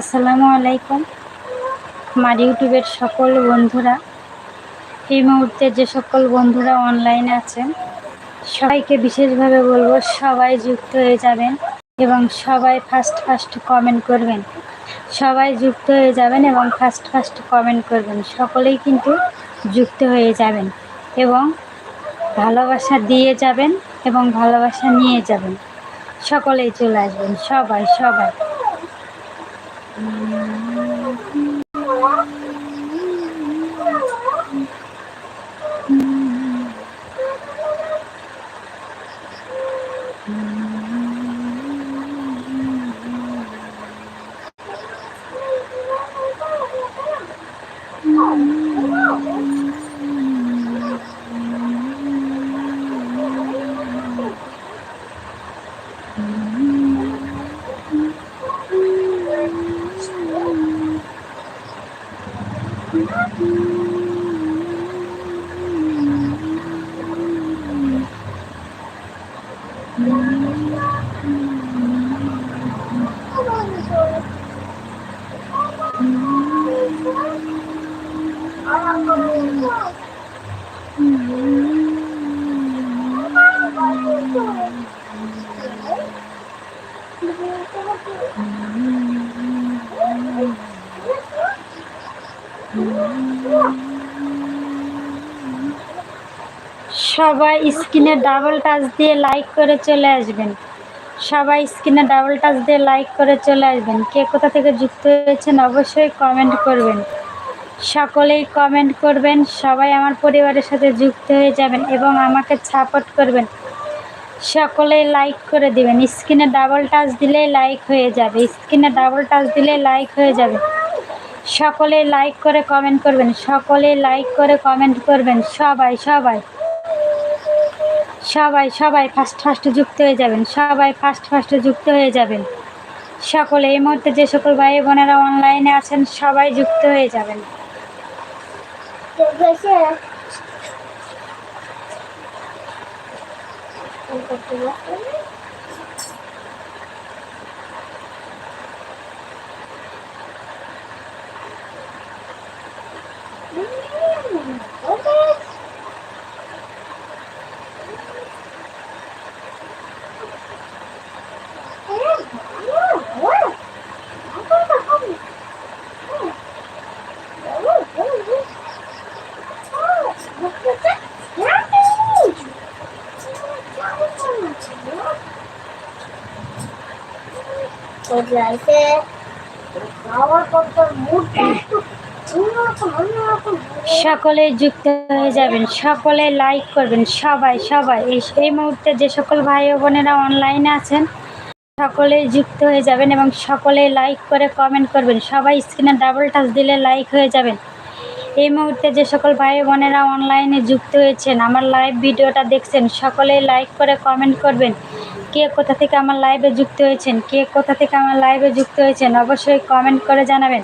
আসসালামু আলাইকুম। আমার ইউটিউবের সকল বন্ধুরা, এই মুহূর্তে যে সকল বন্ধুরা অনলাইনে আছেন, সবাইকে বিশেষভাবে বলব সবাই যুক্ত হয়ে যাবেন এবং সবাই ফার্স্ট ফার্স্ট কমেন্ট করবেন। সবাই যুক্ত হয়ে যাবেন এবং ফার্স্ট ফার্স্ট কমেন্ট করবেন। সকলেই কিন্তু যুক্ত হয়ে যাবেন এবং ভালোবাসা দিয়ে যাবেন এবং ভালোবাসা নিয়ে যাবেন। সকলেই চলে আসবেন, সবাই সবাই। 嗯 সবাই স্ক্রিনে ডাবল টাচ দিয়ে লাইক করে চলে আসবেন। সবাই স্ক্রিনে ডাবল টাচ দিয়ে লাইক করে চলে আসবেন। কে কোথা থেকে যুক্ত হয়েছেন অবশ্যই কমেন্ট করবেন। সকলেই কমেন্ট করবেন, সবাই আমার পরিবারের সাথে যুক্ত হয়ে যাবেন এবং আমাকে সাপোর্ট করবেন। সকলেই লাইক করে দিবেন। স্ক্রিনে ডাবল টাচ দিলেই লাইক হয়ে যাবে। স্ক্রিনে ডাবল টাচ দিলেই লাইক হয়ে যাবে। সকলে লাইক করে কমেন্ট করবেন, সকলে লাইক করে কমেন্ট করবেন, সবাই সবাই। সবাই সবাই ফার্স্ট ফার্স্ট যুক্ত হয়ে যাবেন, সবাই ফার্স্ট ফার্স্টে যুক্ত হয়ে যাবেন। সকলে এই মুহূর্তে যে সকল ভাই বোনেরা অনলাইনে আছেন, সবাই যুক্ত হয়ে যাবেন। যাইতে সকলে যুক্ত হয়ে যাবেন, সকলে লাইক করবেন, সবাই সবাই। এই মুহূর্তে যে সকল ভাই বোনেরা অনলাইনে আছেন সকলেই যুক্ত হয়ে যাবেন এবং সকলে লাইক করে কমেন্ট করবেন। সবাই স্ক্রিনে ডাবল টাচ দিলে লাইক হয়ে যাবেন। এই মুহূর্তে যে সকল ভাই বোনেরা অনলাইনে যুক্ত হয়েছেন, আমার লাইভ ভিডিওটা দেখছেন সকলেই লাইক করে কমেন্ট করবেন। কে কোথা থেকে আমার লাইভে যুক্ত হয়েছেন, কে কোথা থেকে আমার লাইভে যুক্ত হয়েছেন, অবশ্যই কমেন্ট করে জানাবেন।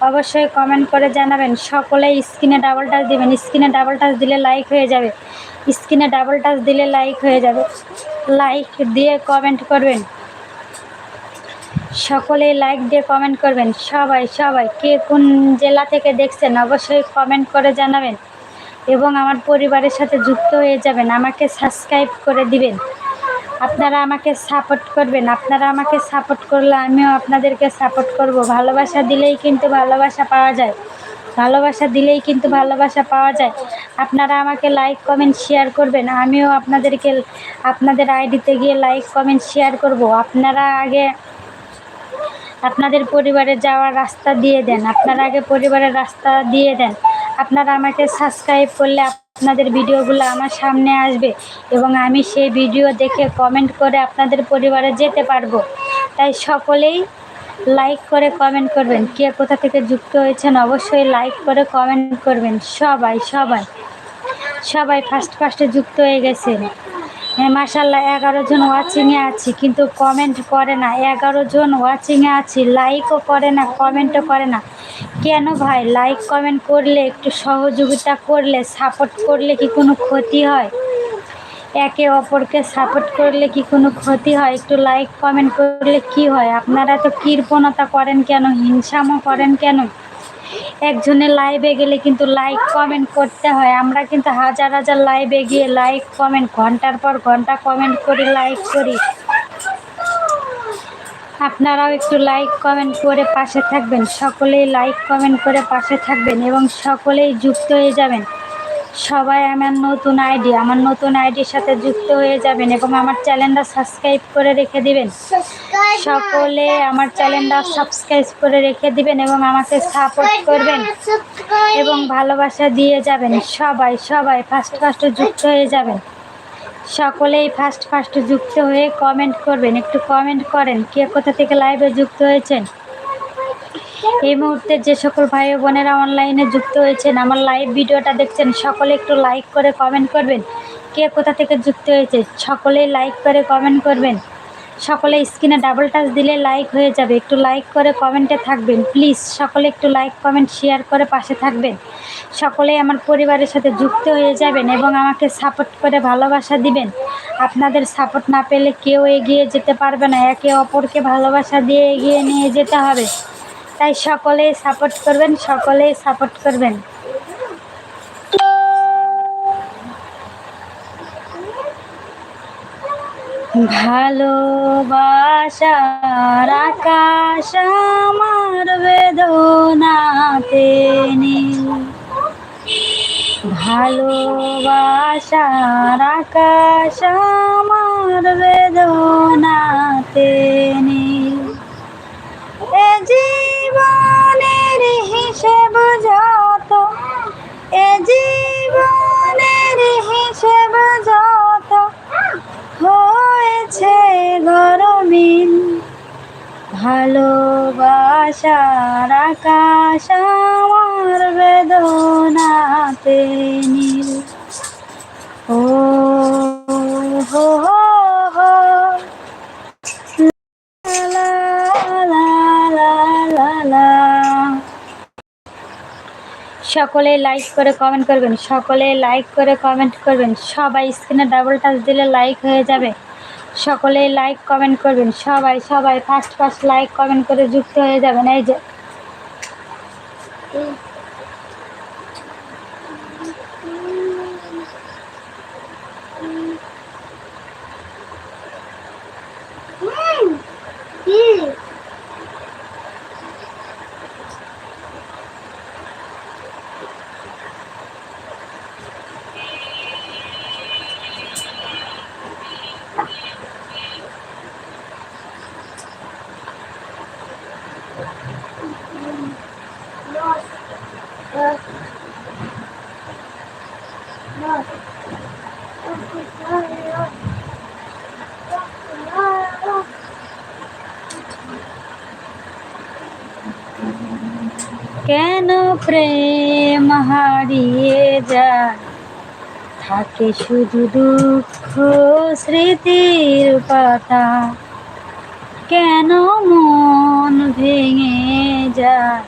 অবশ্যই কমেন্ট করে জানাবেন। সকলেই স্ক্রিনে ডাবল টাচ দিবেন। স্ক্রিনে ডাবল টাচ দিলে লাইক হয়ে যাবে। স্ক্রিনে ডাবল টাচ দিলে লাইক হয়ে যাবে। লাইক দিয়ে কমেন্ট করবেন। সকলেই লাইক দিয়ে কমেন্ট করবেন। সবাই সবাই, কে কোন জেলা থেকে দেখছেন, অবশ্যই কমেন্ট করে জানাবেন। এবং আমার পরিবারের সাথে যুক্ত হয়ে যাবেন। আমাকে সাবস্ক্রাইব করে দিবেন। আপনারা আমাকে সাপোর্ট করবেন। আপনারা আমাকে সাপোর্ট করলে আমিও আপনাদেরকে সাপোর্ট করব। ভালোবাসা দিলেই কিন্তু ভালোবাসা পাওয়া যায়। ভালোবাসা দিলেই কিন্তু ভালোবাসা পাওয়া যায়। আপনারা আমাকে লাইক কমেন্ট শেয়ার করবেন। আমিও আপনাদেরকে, আপনাদের আইডিতে গিয়ে লাইক কমেন্ট শেয়ার করব। আপনারা আগে আপনাদের পরিবারে যাওয়ার রাস্তা দিয়ে দেন। আপনারা আগে পরিবারের রাস্তা দিয়ে দেন। আপনারা আমাকে সাবস্ক্রাইব করলে আপনাদের ভিডিওগুলো আমার সামনে আসবে এবং আমি সেই ভিডিও দেখে কমেন্ট করে আপনাদের পরিবারে যেতে পারব। তাই সকলেই লাইক করে কমেন্ট করবেন। কে কোথা থেকে যুক্ত হয়েছেন অবশ্যই লাইক করে কমেন্ট করবেন। সবাই সবাই সবাই ফার্স্ট ফার্স্টে যুক্ত হয়ে গেছেন। হ্যাঁ মাসাল্লাহ এগারো জন ওয়াচিংয়ে আছি, কিন্তু কমেন্ট করে না। এগারো জন ওয়াচিংয়ে আছি লাইকও করে না কমেন্টও করে না। কেন ভাই? লাইক কমেন্ট করলে, একটু সহযোগিতা করলে সাপোর্ট করলে কি কোনো ক্ষতি হয়? একে অপরকে সাপোর্ট করলে কি কোনো ক্ষতি হয়? একটু লাইক কমেন্ট করলে কি হয়? আপনারা তো কৃপণতা করেন কেন? হিংসামও করেন কেন? একজনের লাইভে গেলে কিন্তু লাইক কমেন্ট করতে হয়। আমরা কিন্তু হাজার হাজার লাইভে গিয়ে লাইক কমেন্ট ঘণ্টার পর ঘণ্টা কমেন্ট করি লাইক করি। আপনারাও একটু লাইক কমেন্ট করে পাশে থাকবেন। সকলেই লাইক কমেন্ট করে পাশে থাকবেন এবং সকলেই যুক্ত হয়ে যাবেন। সবাই আমার নতুন আইডি আমার নতুন আইডির সাথে যুক্ত হয়ে যাবেন এবং আমার চ্যানেলটা সাবস্ক্রাইব করে রেখে দিবেন। সকলে আমার চ্যানেলটা সাবস্ক্রাইব করে রেখে দিবেন এবং আমাকে সাপোর্ট করবেন। এবং ভালোবাসা দিয়ে যাবেন। সবাই সবাই ফার্স্ট ফার্স্ট যুক্ত হয়ে যাবেন। সকলেই ফার্স্ট ফার্স্ট যুক্ত হয়ে কমেন্ট করবেন। একটু কমেন্ট করেন কে কোথা থেকে লাইভে যুক্ত হয়েছেন? এই মুহূর্তে যে সকল ভাই বোনেরা অনলাইনে যুক্ত হয়েছেন, আমার লাইভ ভিডিওটা দেখছেন, সকলে একটু লাইক করে কমেন্ট করবেন। কে কোথা থেকে যুক্ত হয়েছে, সকলেই লাইক করে কমেন্ট করবেন। সকলে স্ক্রিনে ডাবল টাচ দিলে লাইক হয়ে যাবে। একটু লাইক করে কমেন্টে থাকবেন। প্লিজ সকলে একটু লাইক কমেন্ট শেয়ার করে পাশে থাকবেন। সকলে আমার পরিবারের সাথে যুক্ত হয়ে যাবেন এবং আমাকে সাপোর্ট করে ভালোবাসা দিবেন। আপনাদের সাপোর্ট না পেলে কেউ এগিয়ে যেতে পারবে না। একে অপরকে ভালোবাসা দিয়ে এগিয়ে নিয়ে যেতে হবে। তাই সকলেই সাপোর্ট করবেন সকলেই সাপোর্ট করবেন। ভালোবাসার আকাশ আমার বেদনাতে নীল। ভালোবাসার আকাশ আমার বেদনাতে নীল। এ জীবনের হিসেব যত, এ জীবনের হিসেব যত হয়েছে গরমিন ভালোবাসার আকাশ আমার বেদনাতে নীল। ও সকলে লাইক করে কমেন্ট করবেন, সকলে লাইক করে কমেন্ট করবেন। সবাই স্ক্রিনে ডাবল টাচ দিলে লাইক হয়ে যাবে। সকলে লাইক কমেন্ট করবেন, সবাই সবাই ফার্স্ট ফার্স্ট লাইক কমেন্ট করে যুক্ত হয়ে যাবেন, এই যে। কেন প্রেম হারিয়ে যায়? থাকে শুধু দুঃখ স্মৃতির পাতা। কেন মন ভেঙে যায়?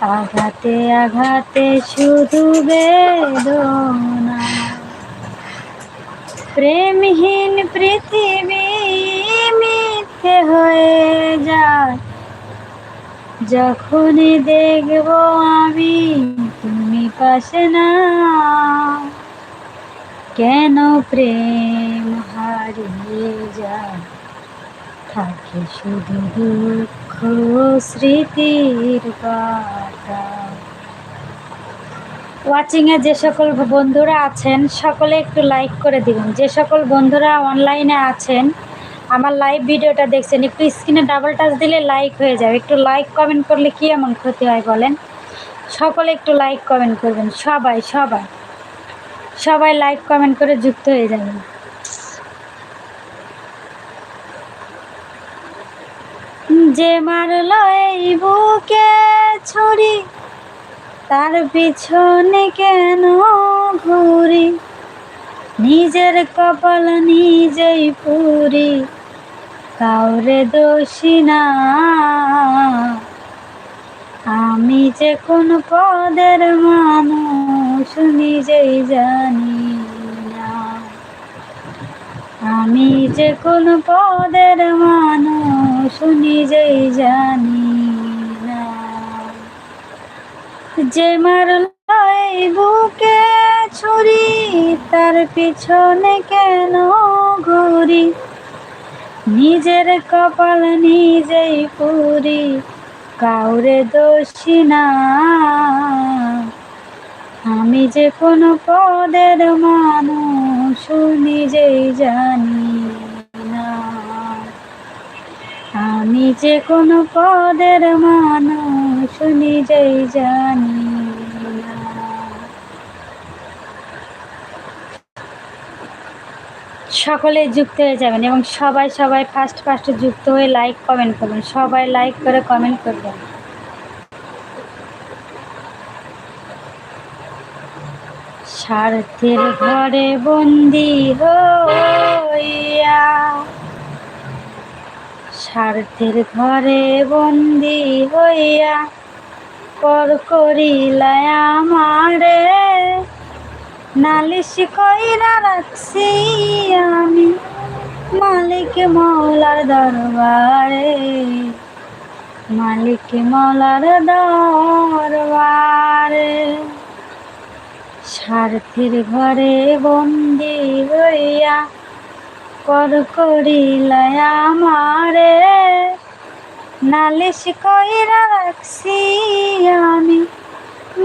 আঘাতে আঘাতে শুধু বেদনা। প্রেমহীন পৃথিবী মিথ্যে হয়ে যায়। যখনই দেখব আমি তুমি পাশে না, কেন প্রেম হারিয়ে যায়? থাকে শুধু দুঃখ স্মৃতির পাতা ওয়াচিংয়ে যে সকল বন্ধুরা আছেন, সকলে একটু লাইক করে দিবেন। যে সকল বন্ধুরা অনলাইনে আছেন, আমার লাইভ ভিডিওটা দেখছেন, একটু স্ক্রিনে ডাবল টাচ দিলে লাইক হয়ে যাবে। একটু লাইক কমেন্ট করলে কি এমন ক্ষতি হয় বলেন? সকলে একটু লাইক কমেন্ট করবেন, সবাই সবাই। সবাই লাইক কমেন্ট করে যুক্ত হয়ে যাবেন। যে মারল এই বুকে ছড়ি তার পিছনে কেন ঘুরি? নিজের কপাল নিজেই পুরি। কাউরে দোষী না। আমি যে কোন পদের মানুষ নিজেই জানি না। আমি যে কোন পদের মানুষ নিজেই জানি না যে মারল এই বুকে ছুরি, তার পিছনে কেন ঘুরি? নিজের কপাল নিজেই পুরি, কাউরে দোষী না। আমি যে কোনো পদের মানুষ, নিজেই জানি না। আমি যে কোনো পদের মানুষ নিজেই জানি না। সকলে যুক্ত হয়ে যাবেন এবং সবাই সবাই ফার্স্ট ফার্স্ট যুক্ত হয়ে লাইক কমেন্ট করবেন। সবাই লাইক করে কমেন্ট করবেন। স্বার্থের ঘরে বন্দি হইয়া স্বার্থের ঘরে বন্দি হইয়া পর করিলায় আমারে। নালিশ কইরা রাখছি আমি মালিক মৌলার দরবারে, মালিক মৌলার দরবারে। স্বার্থের ঘরে বন্দি হইয়া কর করিলায় আমারে। নালিশ কইরা রাখছি আমি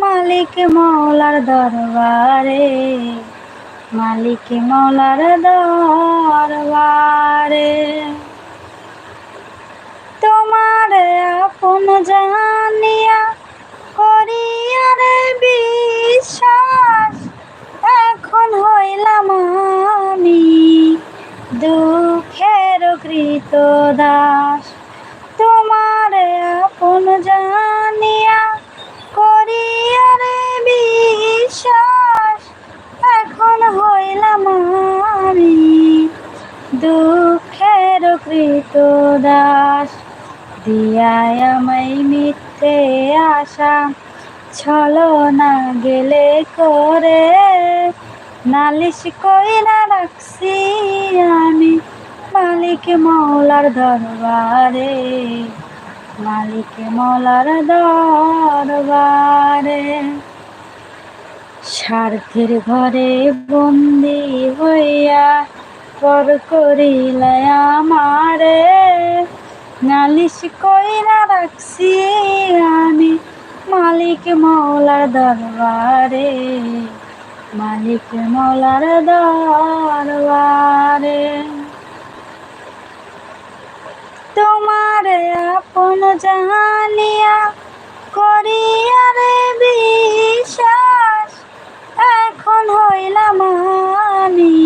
মালিক মৌলার দরবারে, মালিক মৌলার দরবারে। তোমার আপন জানিয়া করিয়ারে বিশ্বাস এখন হইলাম আমি দুঃখের কৃত দাস, তোমার আপন জানিয়া করিয়ারে বিশ্বাস, এখন হইলাম আমি দুঃখের কৃত দাস। দিয়ায় আমায় মিথ্যে আশা ছলো না গেলে করে, নালিশ কইরা রাখছি আমি। মালিক মৌলার দরবারে, মালিক মৌলার দরবারে। স্বার্থের ঘরে বন্দি হইয়া পর করিলায় আমারে, নালিশ কইরা রাখছি আমি মালিক মৌলার দরবারে, মালিক মৌলার দরবারে তোমার আপন জানিয়া করিয়া রে বিশ্বাস, এখন হইলাম আমি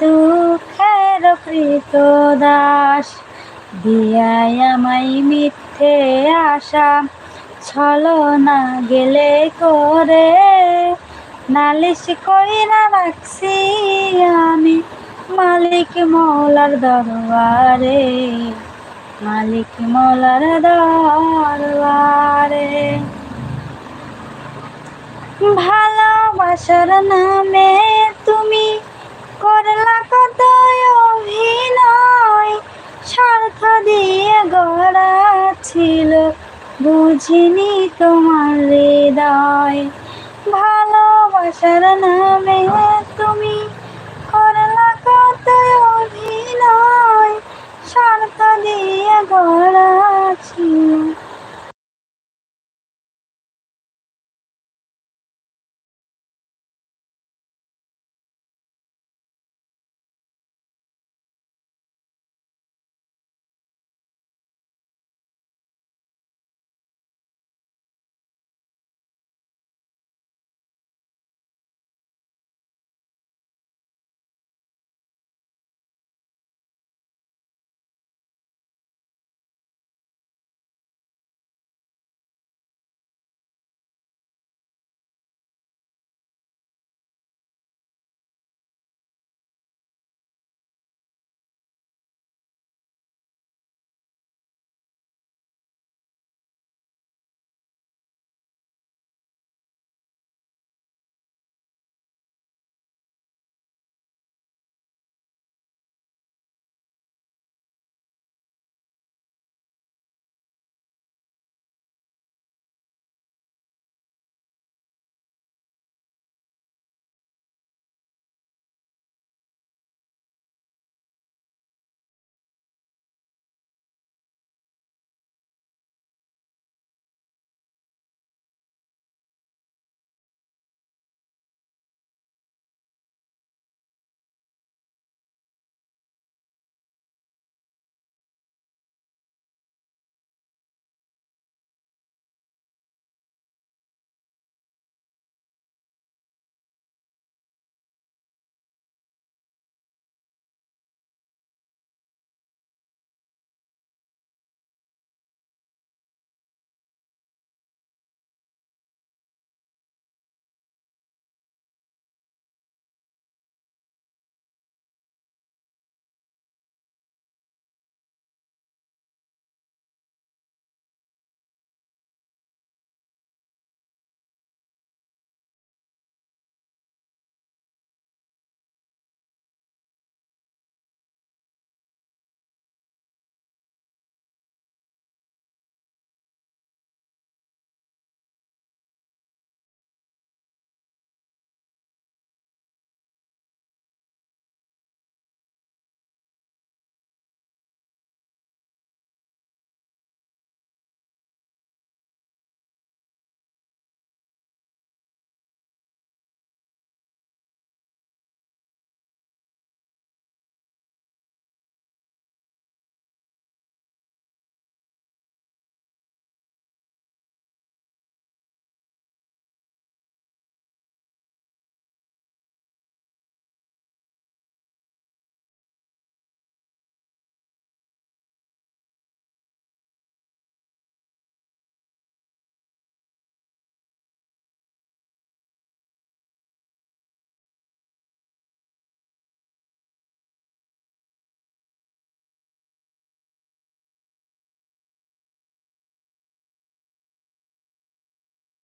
দুঃখের কৃত দাস। দিয়াই মিথ্যে আশা, ছলো না গেলে করে। নালিশ কইরা রাখছি আমি মালিক মৌলার দরবারে। মালিক মৌলার দরবারে। ভালোবাসার নামে তুমি করলা কত অভিনয়। স্বার্থ দিয়ে গড়া ছিল, বুঝিনি তোমার হৃদয়। ভালোবাসার নামে তুমি করলা কত অভিনয়। স্বার্থ দিয়ে গড়া ছিল